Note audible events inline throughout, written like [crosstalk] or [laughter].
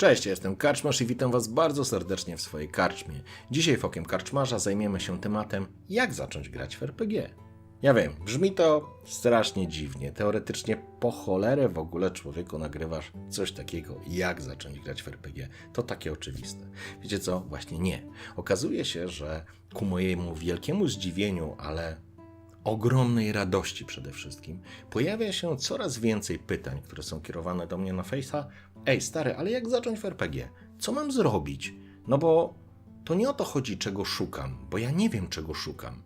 Cześć, ja jestem Karczmarz i witam Was bardzo serdecznie w swojej karczmie. Dzisiaj w Okiem Karczmarza zajmiemy się tematem, jak zacząć grać w RPG. Ja wiem, brzmi to strasznie dziwnie. Teoretycznie po cholerę w ogóle człowieku nagrywasz coś takiego, jak zacząć grać w RPG. To takie oczywiste. Wiecie co? Właśnie nie. Okazuje się, że ku mojemu wielkiemu zdziwieniu, ale ogromnej radości przede wszystkim, pojawia się coraz więcej pytań, które są kierowane do mnie na Face'a. Ej, stary, ale jak zacząć w RPG? Co mam zrobić? No bo to nie o to chodzi, czego szukam, bo ja nie wiem, czego szukam.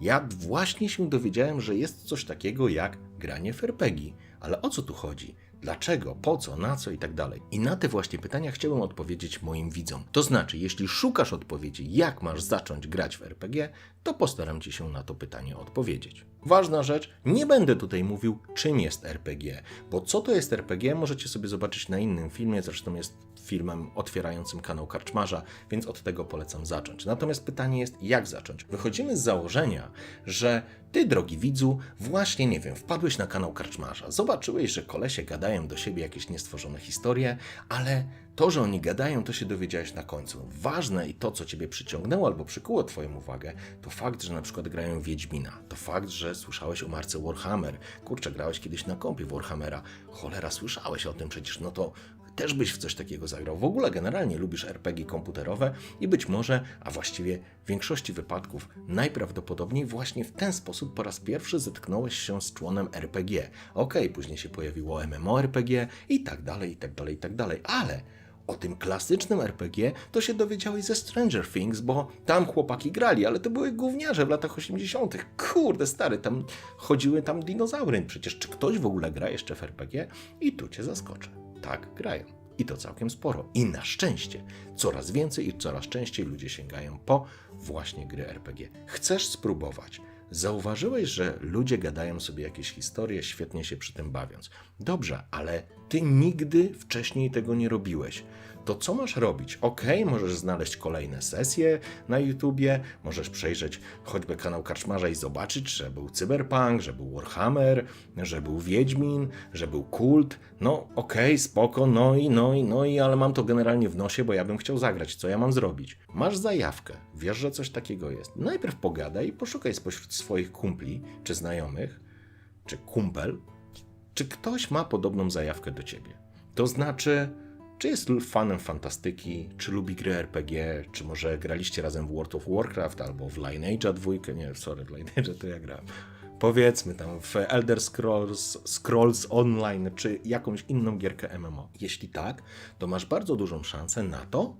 Ja właśnie się dowiedziałem, że jest coś takiego jak granie w RPG. Ale o co tu chodzi? Dlaczego? Po co? Na co? I tak dalej. I na te właśnie pytania chciałbym odpowiedzieć moim widzom. To znaczy, jeśli szukasz odpowiedzi, jak masz zacząć grać w RPG, to postaram Ci się na to pytanie odpowiedzieć. Ważna rzecz, nie będę tutaj mówił, czym jest RPG, bo co to jest RPG, możecie sobie zobaczyć na innym filmie, zresztą jest filmem otwierającym kanał Karczmarza, więc od tego polecam zacząć. Natomiast pytanie jest, jak zacząć? Wychodzimy z założenia, że ty, drogi widzu, właśnie, nie wiem, wpadłeś na kanał Karczmarza, zobaczyłeś, że kolesie gadają do siebie jakieś niestworzone historie, ale to, że oni gadają, to się dowiedziałeś na końcu. Ważne i to, co ciebie przyciągnęło albo przykuło twoją uwagę, to fakt, że na przykład grają Wiedźmina. To fakt, że słyszałeś o marce Warhammer. Kurczę, grałeś kiedyś na kompie Warhammera. Cholera, słyszałeś o tym przecież, no to też byś w coś takiego zagrał. W ogóle generalnie lubisz RPG komputerowe i być może, a właściwie w większości wypadków, najprawdopodobniej właśnie w ten sposób po raz pierwszy zetknąłeś się z członem RPG. Okej, później się pojawiło MMORPG i tak dalej, i tak dalej, i tak dalej, ale o tym klasycznym RPG to się dowiedziałeś ze Stranger Things, bo tam chłopaki grali, ale to były gówniarze w latach 80. Kurde, stary, tam chodziły tam dinozaury. Przecież czy ktoś w ogóle gra jeszcze w RPG? I tu cię zaskoczę. Tak, grają. I to całkiem sporo. I na szczęście coraz więcej i coraz częściej ludzie sięgają po właśnie gry RPG. Chcesz spróbować? Zauważyłeś, że ludzie gadają sobie jakieś historie, świetnie się przy tym bawiąc. Dobrze, ale ty nigdy wcześniej tego nie robiłeś. To co masz robić? Ok, możesz znaleźć kolejne sesje na YouTubie, możesz przejrzeć choćby kanał Karczmarza i zobaczyć, że był Cyberpunk, że był Warhammer, że był Wiedźmin, że był Kult. No okej, spoko, no i, no i, no i, ale mam to generalnie w nosie, bo ja bym chciał zagrać. Co ja mam zrobić? Masz zajawkę, wiesz, że coś takiego jest. Najpierw pogadaj i poszukaj spośród swoich kumpli, czy znajomych, czy kumpel, czy ktoś ma podobną zajawkę do ciebie. To znaczy, czy jest fanem fantastyki, czy lubi gry RPG, czy może graliście razem w World of Warcraft albo w Lineage'a dwójkę, nie, sorry, w Lineage'a to ja grałem. Powiedzmy tam w Elder Scrolls, Scrolls Online, czy jakąś inną gierkę MMO. Jeśli tak, to masz bardzo dużą szansę na to,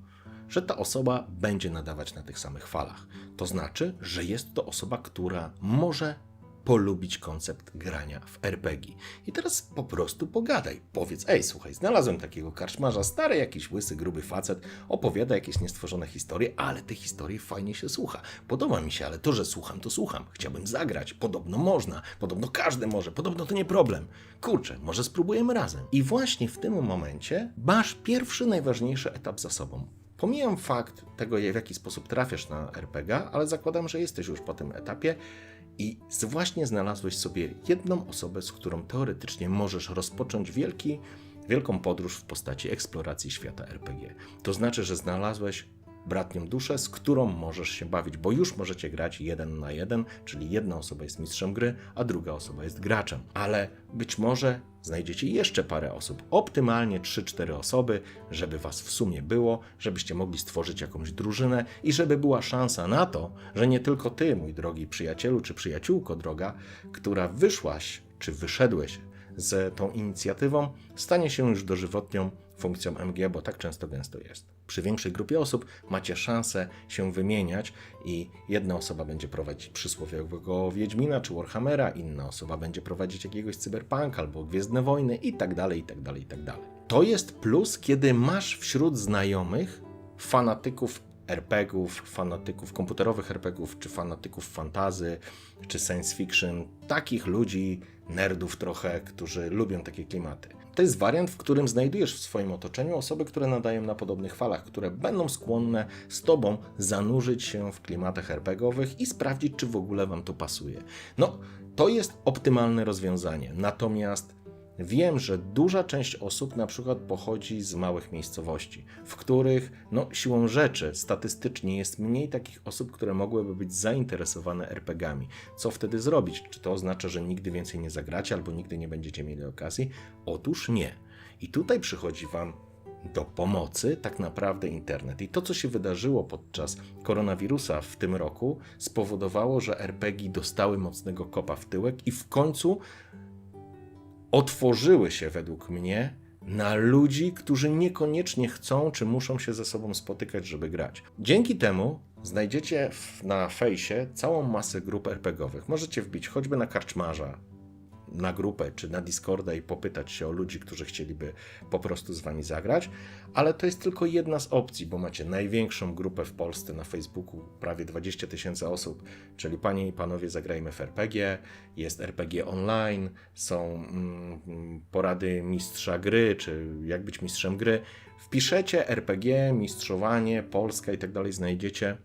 że ta osoba będzie nadawać na tych samych falach. To znaczy, że jest to osoba, która może polubić koncept grania w RPG. I teraz po prostu pogadaj. Powiedz, ej, słuchaj, znalazłem takiego karczmarza, stary jakiś łysy, gruby facet, opowiada jakieś niestworzone historie, ale te historie fajnie się słucha. Podoba mi się, ale to, że słucham, to słucham. Chciałbym zagrać. Podobno można. Podobno każdy może. Podobno to nie problem. Kurczę, może spróbujemy razem. I właśnie w tym momencie masz pierwszy, najważniejszy etap za sobą. Pomijam fakt tego, w jaki sposób trafiasz na RPG, ale zakładam, że jesteś już po tym etapie i właśnie znalazłeś sobie jedną osobę, z którą teoretycznie możesz rozpocząć wielki, wielką podróż w postaci eksploracji świata RPG. To znaczy, że znalazłeś bratnią duszę, z którą możesz się bawić, bo już możecie grać jeden na jeden, czyli jedna osoba jest mistrzem gry, a druga osoba jest graczem. Ale być może znajdziecie jeszcze parę osób, optymalnie 3-4 osoby, żeby was w sumie było, żebyście mogli stworzyć jakąś drużynę i żeby była szansa na to, że nie tylko ty, mój drogi przyjacielu czy przyjaciółko droga, która wyszłaś czy wyszedłeś z tą inicjatywą, stanie się już dożywotnią funkcją MG, bo tak często gęsto jest. Przy większej grupie osób macie szansę się wymieniać i jedna osoba będzie prowadzić przysłowiowego Wiedźmina czy Warhammera, inna osoba będzie prowadzić jakiegoś Cyberpunk albo Gwiezdne Wojny i tak dalej, i tak dalej, i tak dalej. To jest plus, kiedy masz wśród znajomych fanatyków RPGów, fanatyków komputerowych RPGów, czy fanatyków fantazy, czy science fiction, takich ludzi, nerdów trochę, którzy lubią takie klimaty. To jest wariant, w którym znajdujesz w swoim otoczeniu osoby, które nadają na podobnych falach, które będą skłonne z tobą zanurzyć się w klimatach RPGowych i sprawdzić, czy w ogóle wam to pasuje. No, to jest optymalne rozwiązanie. Natomiast Wiem, że duża część osób na przykład pochodzi z małych miejscowości, w których no, siłą rzeczy statystycznie jest mniej takich osób, które mogłyby być zainteresowane RPGami. Co wtedy zrobić? Czy to oznacza, że nigdy więcej nie zagracie albo nigdy nie będziecie mieli okazji? Otóż nie. I tutaj przychodzi Wam do pomocy tak naprawdę internet. I to, co się wydarzyło podczas koronawirusa w tym roku, spowodowało, że RPG dostały mocnego kopa w tyłek i w końcu otworzyły się według mnie na ludzi, którzy niekoniecznie chcą czy muszą się ze sobą spotykać, żeby grać. Dzięki temu znajdziecie na fejsie całą masę grup RPGowych. Możecie wbić choćby na karczmarza, na grupę czy na Discorda i popytać się o ludzi, którzy chcieliby po prostu z wami zagrać, ale to jest tylko jedna z opcji, bo macie największą grupę w Polsce na Facebooku, prawie 20 tysięcy osób, czyli panie i panowie zagrajmy w RPG, jest RPG online, są mm, porady mistrza gry, czy jak być mistrzem gry. Wpiszecie RPG, mistrzowanie, Polska i tak dalej, znajdziecie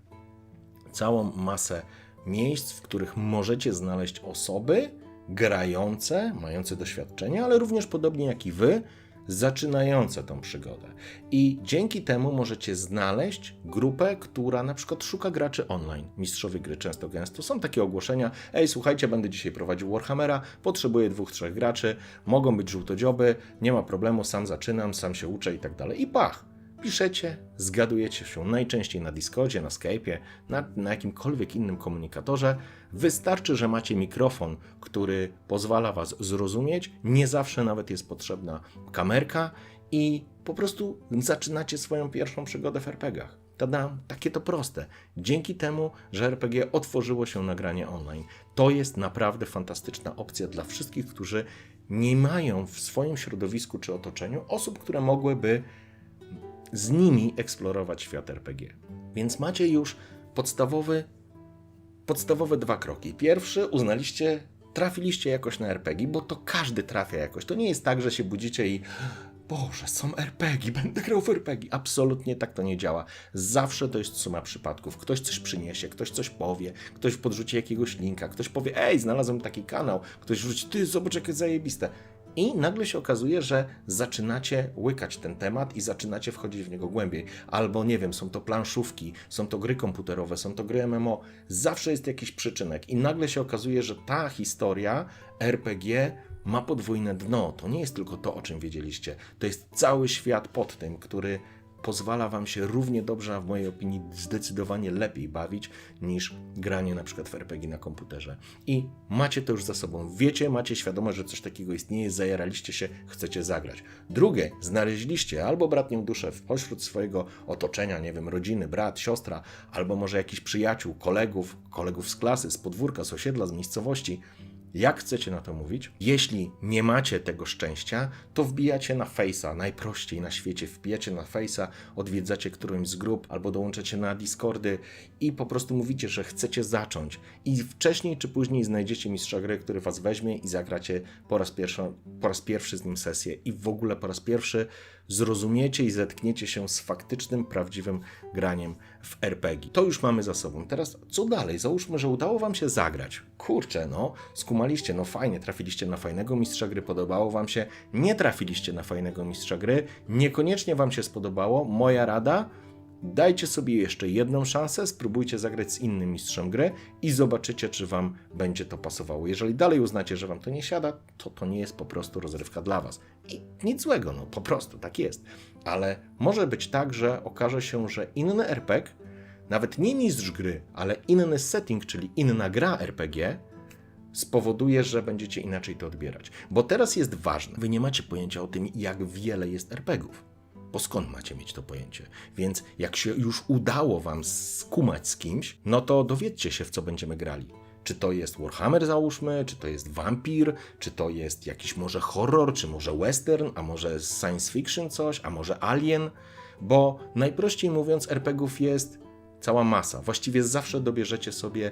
całą masę miejsc, w których możecie znaleźć osoby, grające, mające doświadczenie, ale również podobnie jak i wy, zaczynające tą przygodę. I dzięki temu możecie znaleźć grupę, która na przykład szuka graczy online. Mistrzowie gry często gęsto są takie ogłoszenia: Ej, słuchajcie, będę dzisiaj prowadził Warhammera, potrzebuję dwóch, trzech graczy, mogą być żółtodzioby, nie ma problemu, sam zaczynam, sam się uczę i tak dalej. I pach! piszecie, zgadujecie się najczęściej na Discordzie, na Skype'ie, na, na jakimkolwiek innym komunikatorze. Wystarczy, że macie mikrofon, który pozwala Was zrozumieć. Nie zawsze nawet jest potrzebna kamerka i po prostu zaczynacie swoją pierwszą przygodę w RPGach. Tada, takie to proste. Dzięki temu, że RPG otworzyło się nagranie online. To jest naprawdę fantastyczna opcja dla wszystkich, którzy nie mają w swoim środowisku czy otoczeniu osób, które mogłyby z nimi eksplorować świat RPG. Więc macie już podstawowy, podstawowe dwa kroki. Pierwszy, uznaliście, trafiliście jakoś na RPG, bo to każdy trafia jakoś. To nie jest tak, że się budzicie i Boże, są RPG, [laughs] będę grał w RPG. Absolutnie tak to nie działa. Zawsze to jest suma przypadków. Ktoś coś przyniesie, ktoś coś powie, ktoś podrzuci jakiegoś linka, ktoś powie, ej, znalazłem taki kanał, ktoś rzuci, ty, zobacz, jakie zajebiste. I nagle się okazuje, że zaczynacie łykać ten temat i zaczynacie wchodzić w niego głębiej. Albo nie wiem, są to planszówki, są to gry komputerowe, są to gry MMO. Zawsze jest jakiś przyczynek. I nagle się okazuje, że ta historia RPG ma podwójne dno. To nie jest tylko to, o czym wiedzieliście. To jest cały świat pod tym, który pozwala Wam się równie dobrze, a w mojej opinii zdecydowanie lepiej bawić niż granie na przykład w RPG na komputerze. I macie to już za sobą. Wiecie, macie świadomość, że coś takiego istnieje, zajaraliście się, chcecie zagrać. Drugie, znaleźliście albo bratnią duszę pośród swojego otoczenia, nie wiem, rodziny, brat, siostra, albo może jakiś przyjaciół, kolegów, kolegów z klasy, z podwórka, z osiedla, z miejscowości, jak chcecie na to mówić? Jeśli nie macie tego szczęścia, to wbijacie na Face'a, najprościej na świecie. Wbijacie na Face'a, odwiedzacie którąś z grup albo dołączacie na Discordy i po prostu mówicie, że chcecie zacząć. I wcześniej czy później znajdziecie mistrza gry, który was weźmie i zagracie po raz, pierwszy, po raz pierwszy z nim sesję. I w ogóle po raz pierwszy zrozumiecie i zetkniecie się z faktycznym, prawdziwym graniem w RPG. To już mamy za sobą. Teraz co dalej? Załóżmy, że udało Wam się zagrać. Kurczę, no, skumaliście, no fajnie, trafiliście na fajnego mistrza gry, podobało Wam się, nie trafiliście na fajnego mistrza gry, niekoniecznie Wam się spodobało. Moja rada, Dajcie sobie jeszcze jedną szansę, spróbujcie zagrać z innym mistrzem gry i zobaczycie, czy Wam będzie to pasowało. Jeżeli dalej uznacie, że Wam to nie siada, to to nie jest po prostu rozrywka dla Was. I nic złego, no po prostu tak jest. Ale może być tak, że okaże się, że inny RPG, nawet nie mistrz gry, ale inny setting, czyli inna gra RPG, spowoduje, że będziecie inaczej to odbierać. Bo teraz jest ważne, Wy nie macie pojęcia o tym, jak wiele jest RPGów bo skąd macie mieć to pojęcie? Więc jak się już udało wam skumać z kimś, no to dowiedzcie się, w co będziemy grali. Czy to jest Warhammer, załóżmy, czy to jest wampir, czy to jest jakiś może horror, czy może western, a może science fiction coś, a może alien, bo najprościej mówiąc, RPGów jest cała masa. Właściwie zawsze dobierzecie sobie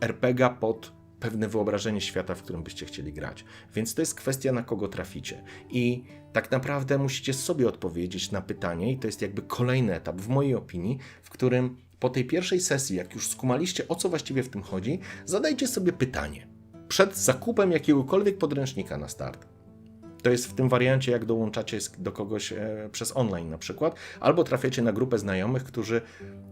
RPGa pod pewne wyobrażenie świata, w którym byście chcieli grać. Więc to jest kwestia, na kogo traficie. I tak naprawdę musicie sobie odpowiedzieć na pytanie, i to jest jakby kolejny etap, w mojej opinii, w którym po tej pierwszej sesji, jak już skumaliście, o co właściwie w tym chodzi, zadajcie sobie pytanie. Przed zakupem jakiegokolwiek podręcznika na start. To jest w tym wariancie, jak dołączacie do kogoś e, przez online na przykład, albo trafiacie na grupę znajomych, którzy,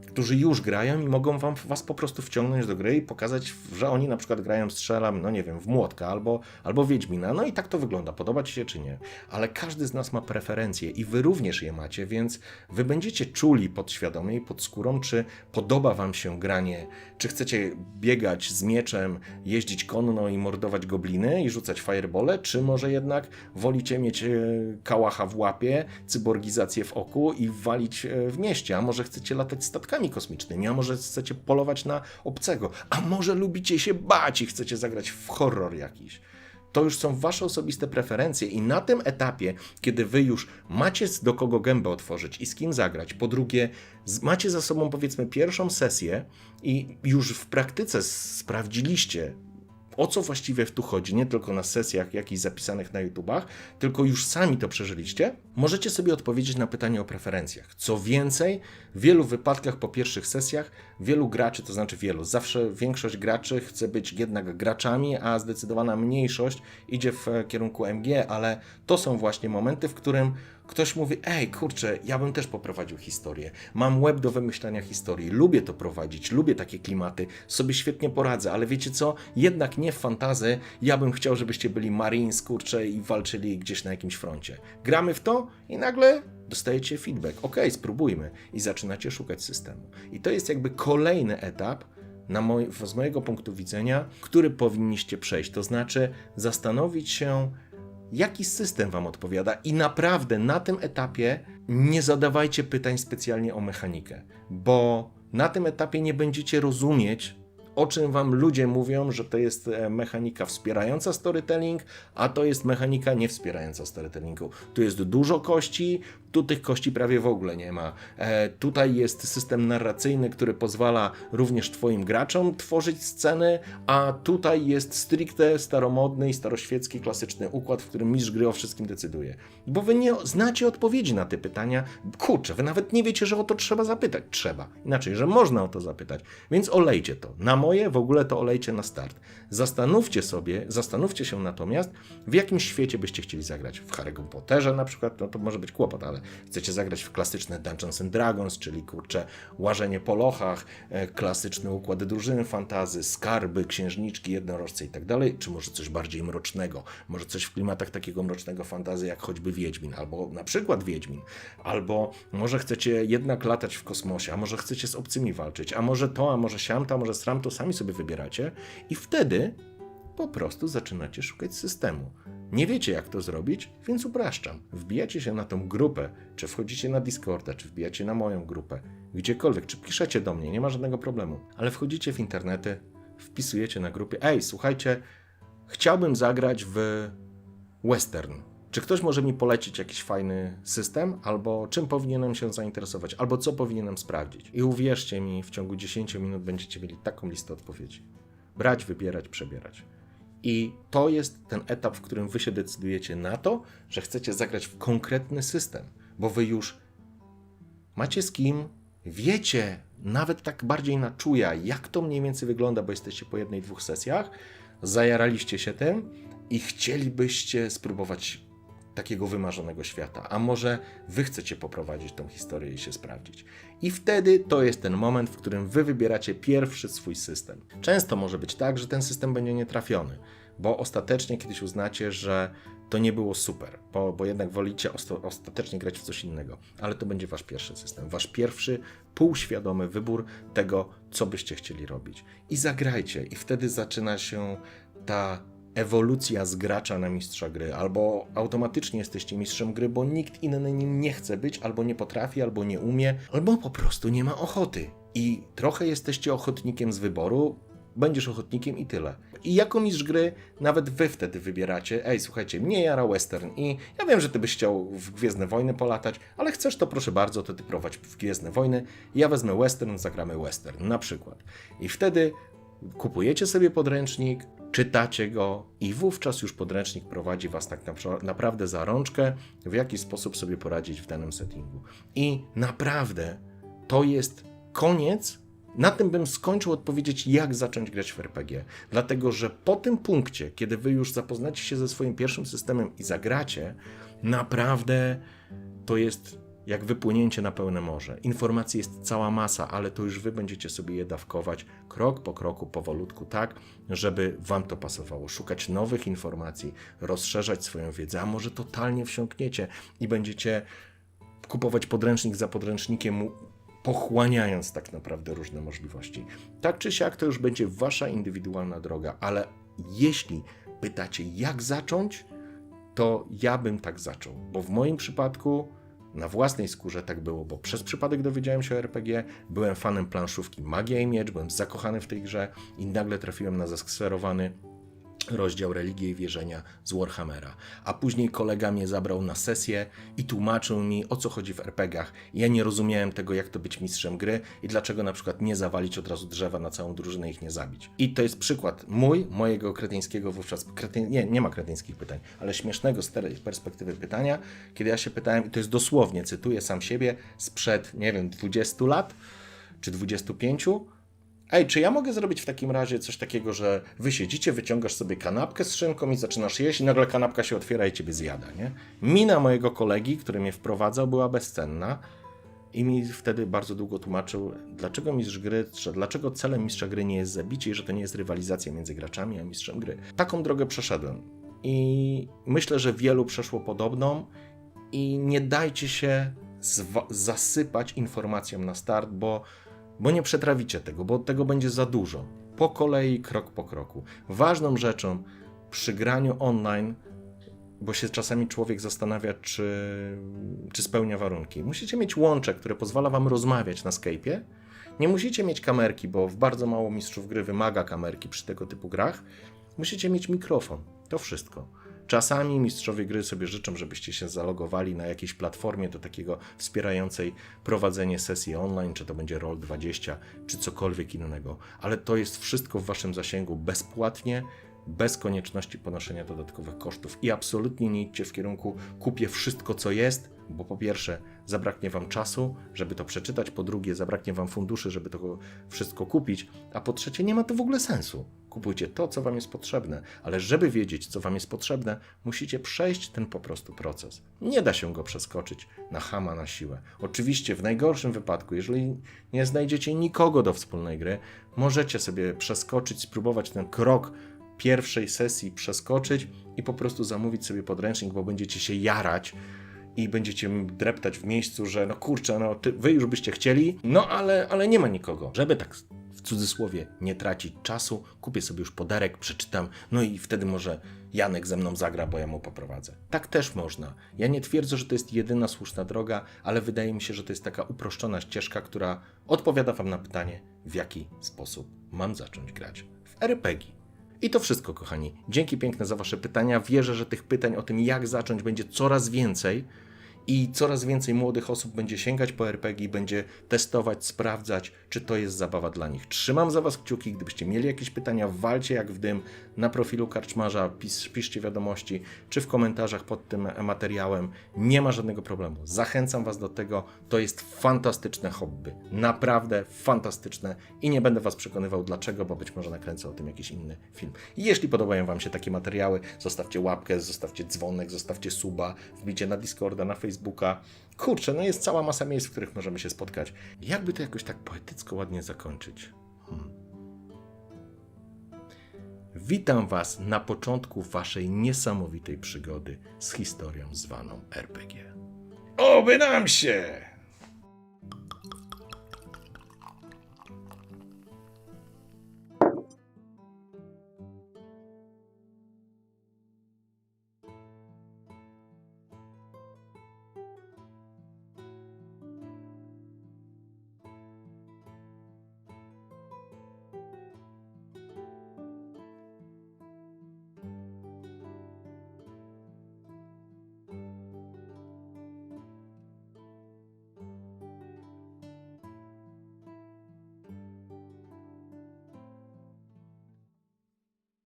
którzy już grają i mogą wam, was po prostu wciągnąć do gry i pokazać, że oni na przykład grają, strzelam, no nie wiem, w młotka albo, albo Wiedźmina. No i tak to wygląda, podoba ci się czy nie. Ale każdy z nas ma preferencje i wy również je macie, więc wy będziecie czuli podświadomie i pod skórą, czy podoba wam się granie, czy chcecie biegać z mieczem, jeździć konno i mordować gobliny i rzucać firebole, czy może jednak wolicie mieć e, kałacha w łapie, cyborgizację w oku i walić e, w mieście, a może chcecie latać statkami kosmicznymi, a może chcecie polować na obcego, a może lubicie się bać i chcecie zagrać w horror jakiś. To już są wasze osobiste preferencje, i na tym etapie, kiedy wy już macie do kogo gębę otworzyć i z kim zagrać, po drugie, macie za sobą powiedzmy pierwszą sesję i już w praktyce sprawdziliście, o co właściwie tu chodzi, nie tylko na sesjach jakichś zapisanych na YouTubach, tylko już sami to przeżyliście, możecie sobie odpowiedzieć na pytanie o preferencjach. Co więcej, w wielu wypadkach po pierwszych sesjach wielu graczy, to znaczy wielu, zawsze większość graczy chce być jednak graczami, a zdecydowana mniejszość idzie w kierunku MG, ale to są właśnie momenty, w którym ktoś mówi: Ej, kurczę, ja bym też poprowadził historię. Mam web do wymyślania historii, lubię to prowadzić, lubię takie klimaty, sobie świetnie poradzę, ale wiecie co? Jednak nie w fantazy. Ja bym chciał, żebyście byli Marines, kurczę, i walczyli gdzieś na jakimś froncie. Gramy w to i nagle dostajecie feedback. Ok, spróbujmy. I zaczynacie szukać systemu. I to jest jakby kolejny etap moj, z mojego punktu widzenia, który powinniście przejść. To znaczy zastanowić się, jaki system Wam odpowiada, i naprawdę na tym etapie nie zadawajcie pytań specjalnie o mechanikę, bo na tym etapie nie będziecie rozumieć, o czym Wam ludzie mówią, że to jest e, mechanika wspierająca storytelling, a to jest mechanika nie wspierająca storytellingu. Tu jest dużo kości, tu tych kości prawie w ogóle nie ma. E, tutaj jest system narracyjny, który pozwala również Twoim graczom tworzyć sceny, a tutaj jest stricte staromodny i staroświecki, klasyczny układ, w którym mistrz gry o wszystkim decyduje. Bo Wy nie znacie odpowiedzi na te pytania. Kurczę, Wy nawet nie wiecie, że o to trzeba zapytać. Trzeba. Inaczej, że można o to zapytać. Więc olejcie to. Na moje w ogóle to olejcie na start. Zastanówcie sobie, zastanówcie się natomiast, w jakim świecie byście chcieli zagrać. W Harry Potterze na przykład, no to może być kłopot, ale chcecie zagrać w klasyczne Dungeons and Dragons, czyli kurczę, łażenie po lochach, e, klasyczny układ drużyny fantazy, skarby, księżniczki, jednorożce i tak dalej, czy może coś bardziej mrocznego, może coś w klimatach takiego mrocznego fantazy, jak choćby Wiedźmin, albo na przykład Wiedźmin, albo może chcecie jednak latać w kosmosie, a może chcecie z obcymi walczyć, a może to, a może siamto, a może sramto, sami sobie wybieracie i wtedy po prostu zaczynacie szukać systemu. Nie wiecie, jak to zrobić, więc upraszczam. Wbijacie się na tą grupę, czy wchodzicie na Discorda, czy wbijacie na moją grupę, gdziekolwiek, czy piszecie do mnie, nie ma żadnego problemu. Ale wchodzicie w internety, wpisujecie na grupie, ej, słuchajcie, chciałbym zagrać w western. Czy ktoś może mi polecić jakiś fajny system, albo czym powinienem się zainteresować, albo co powinienem sprawdzić? I uwierzcie mi, w ciągu 10 minut będziecie mieli taką listę odpowiedzi. Brać, wybierać, przebierać. I to jest ten etap, w którym wy się decydujecie na to, że chcecie zagrać w konkretny system, bo wy już macie z kim, wiecie, nawet tak bardziej na czuja, jak to mniej więcej wygląda, bo jesteście po jednej, dwóch sesjach, zajaraliście się tym i chcielibyście spróbować takiego wymarzonego świata. A może wy chcecie poprowadzić tą historię i się sprawdzić. I wtedy to jest ten moment, w którym wy wybieracie pierwszy swój system. Często może być tak, że ten system będzie nietrafiony, bo ostatecznie kiedyś uznacie, że to nie było super, bo, bo jednak wolicie osto- ostatecznie grać w coś innego. Ale to będzie wasz pierwszy system, wasz pierwszy półświadomy wybór tego, co byście chcieli robić. I zagrajcie, i wtedy zaczyna się ta ewolucja z gracza na mistrza gry, albo automatycznie jesteście mistrzem gry, bo nikt inny nim nie chce być, albo nie potrafi, albo nie umie, albo po prostu nie ma ochoty. I trochę jesteście ochotnikiem z wyboru, będziesz ochotnikiem i tyle. I jako mistrz gry nawet wy wtedy wybieracie, ej, słuchajcie, mnie jara western i ja wiem, że ty byś chciał w Gwiezdne Wojny polatać, ale chcesz to proszę bardzo, to ty prowadź w Gwiezdne Wojny, ja wezmę western, zagramy western, na przykład. I wtedy kupujecie sobie podręcznik, czytacie go i wówczas już podręcznik prowadzi was tak napra- naprawdę za rączkę, w jaki sposób sobie poradzić w danym settingu. I naprawdę to jest koniec Na tym bym skończył odpowiedzieć, jak zacząć grać w RPG. Dlatego, że po tym punkcie, kiedy wy już zapoznacie się ze swoim pierwszym systemem i zagracie, naprawdę to jest jak wypłynięcie na pełne morze. Informacji jest cała masa, ale to już wy będziecie sobie je dawkować krok po kroku, powolutku, tak, żeby wam to pasowało. Szukać nowych informacji, rozszerzać swoją wiedzę, a może totalnie wsiąkniecie i będziecie kupować podręcznik za podręcznikiem, pochłaniając tak naprawdę różne możliwości. Tak czy siak to już będzie wasza indywidualna droga, ale jeśli pytacie, jak zacząć, to ja bym tak zaczął, bo w moim przypadku na własnej skórze tak było, bo przez przypadek dowiedziałem się o RPG, byłem fanem planszówki Magia i Miecz, byłem zakochany w tej grze i nagle trafiłem na zaskserowany rozdział Religie i Wierzenia z Warhammera. A później kolega mnie zabrał na sesję i tłumaczył mi, o co chodzi w RPGach. Ja nie rozumiałem tego, jak to być mistrzem gry i dlaczego na przykład nie zawalić od razu drzewa na całą drużynę i ich nie zabić. I to jest przykład mój, mojego kretyńskiego wówczas, kretyn, nie, nie ma kretyńskich pytań, ale śmiesznego z perspektywy pytania, kiedy ja się pytałem, i to jest dosłownie, cytuję sam siebie, sprzed, nie wiem, 20 lat czy 25, Ej, czy ja mogę zrobić w takim razie coś takiego, że wy siedzicie, wyciągasz sobie kanapkę z szynką i zaczynasz jeść i nagle kanapka się otwiera i ciebie zjada, nie? Mina mojego kolegi, który mnie wprowadzał, była bezcenna i mi wtedy bardzo długo tłumaczył, dlaczego mistrz gry, dlaczego celem mistrza gry nie jest zabicie i że to nie jest rywalizacja między graczami a mistrzem gry. Taką drogę przeszedłem i myślę, że wielu przeszło podobną i nie dajcie się zasypać informacją na start, bo bo nie przetrawicie tego, bo tego będzie za dużo. Po kolei, krok po kroku. Ważną rzeczą przy graniu online, bo się czasami człowiek zastanawia, czy, czy spełnia warunki. Musicie mieć łącze, które pozwala wam rozmawiać na Skype'ie. Nie musicie mieć kamerki, bo w bardzo mało mistrzów gry wymaga kamerki przy tego typu grach. Musicie mieć mikrofon. To wszystko. Czasami mistrzowie gry sobie życzą, żebyście się zalogowali na jakiejś platformie do takiego wspierającej prowadzenie sesji online, czy to będzie Roll20, czy cokolwiek innego. Ale to jest wszystko w waszym zasięgu bezpłatnie, bez konieczności ponoszenia dodatkowych kosztów. I absolutnie nie idźcie w kierunku kupię wszystko, co jest, bo po pierwsze zabraknie wam czasu, żeby to przeczytać, po drugie zabraknie wam funduszy, żeby to wszystko kupić, a po trzecie nie ma to w ogóle sensu. Kupujcie to, co wam jest potrzebne, ale żeby wiedzieć, co wam jest potrzebne, musicie przejść ten po prostu proces. Nie da się go przeskoczyć na chama na siłę. Oczywiście w najgorszym wypadku, jeżeli nie znajdziecie nikogo do wspólnej gry, możecie sobie przeskoczyć, spróbować ten krok pierwszej sesji przeskoczyć i po prostu zamówić sobie podręcznik, bo będziecie się jarać i będziecie dreptać w miejscu, że no kurczę, no ty, wy już byście chcieli, no ale, ale nie ma nikogo. Żeby tak w cudzysłowie nie tracić czasu, kupię sobie już podarek, przeczytam, no i wtedy może Janek ze mną zagra, bo ja mu poprowadzę. Tak też można. Ja nie twierdzę, że to jest jedyna słuszna droga, ale wydaje mi się, że to jest taka uproszczona ścieżka, która odpowiada wam na pytanie, w jaki sposób mam zacząć grać w RPG. I to wszystko, kochani. Dzięki piękne za Wasze pytania. Wierzę, że tych pytań o tym, jak zacząć, będzie coraz więcej i coraz więcej młodych osób będzie sięgać po RPG i będzie testować, sprawdzać, czy to jest zabawa dla nich. Trzymam za Was kciuki. Gdybyście mieli jakieś pytania, walcie jak w dym na profilu karczmarza, pis, piszcie wiadomości, czy w komentarzach pod tym materiałem. Nie ma żadnego problemu. Zachęcam Was do tego. To jest fantastyczne hobby. Naprawdę fantastyczne i nie będę Was przekonywał dlaczego, bo być może nakręcę o tym jakiś inny film. Jeśli podobają Wam się takie materiały, zostawcie łapkę, zostawcie dzwonek, zostawcie suba, wbicie na Discorda, na Facebooka. Kurczę, no jest cała masa miejsc, w których możemy się spotkać. Jakby to jakoś tak poetycko ładnie zakończyć? Hmm. Witam Was na początku Waszej niesamowitej przygody z historią zwaną RPG. Oby nam się!